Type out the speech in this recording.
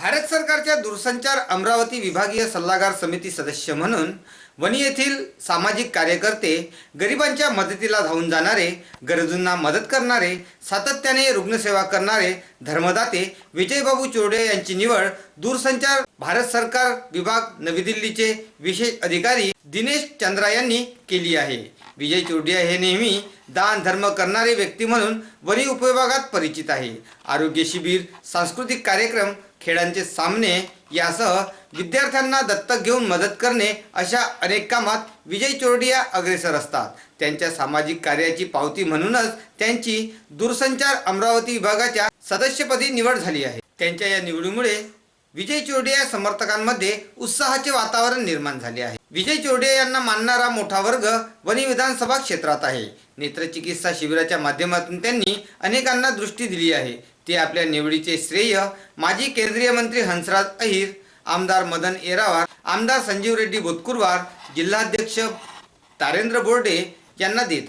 भारत सरकारच्या दूरसंचार अमरावती विभागीय सल्लागार समिती सदस्य म्हणून वणी येथील सामाजिक कार्यकर्ते गरिबांच्या मदतीला धावून जाणारे गरजूंना मदत करणारे सातत्याने रुग्णसेवा करणारे धर्मदाते विजयबाबू चोरडे यांची निवड दूरसंचार भारत सरकार विभाग नवी दिल्लीचे विशेष अधिकारी दिनेश चंद्रा यांनी केली आहे. विजय चोरडिया हे नेहमी दान धर्म करणारे व्यक्ती म्हणून वरी उपविभागात परिचित आहे. आरोग्य शिबिर सांस्कृतिक कार्यक्रम खेळांचे सामने यासह विद्यार्थ्यांना दत्तक घेऊन मदत करणे अशा अनेक कामात विजय चोरडिया अग्रेसर असतात. त्यांच्या सामाजिक कार्याची पावती म्हणूनच त्यांची दूरसंचार अमरावती विभागाच्या सदस्यपदी निवड झाली आहे. त्यांच्या या निवडीमुळे विजय चोरडिया समर्थकांमध्ये उत्साहाचे वातावरण निर्माण झाले आहे. विजय चोरडिया यांना मानणारा मोठा वर्ग वनी विधानसभा क्षेत्रात आहे. नेत्रचिकित्सा शिबिराच्या माध्यमातून त्यांनी अनेकांना दृष्टी दिली आहे. ते आपल्या निवडीचे श्रेय माजी केंद्रीय मंत्री हंसराज अहिर आमदार मदन येरावार आमदार संजीव रेड्डी बोतकुरवार जिल्हाध्यक्ष तारेंद्र बोर्डे यांना देत आहे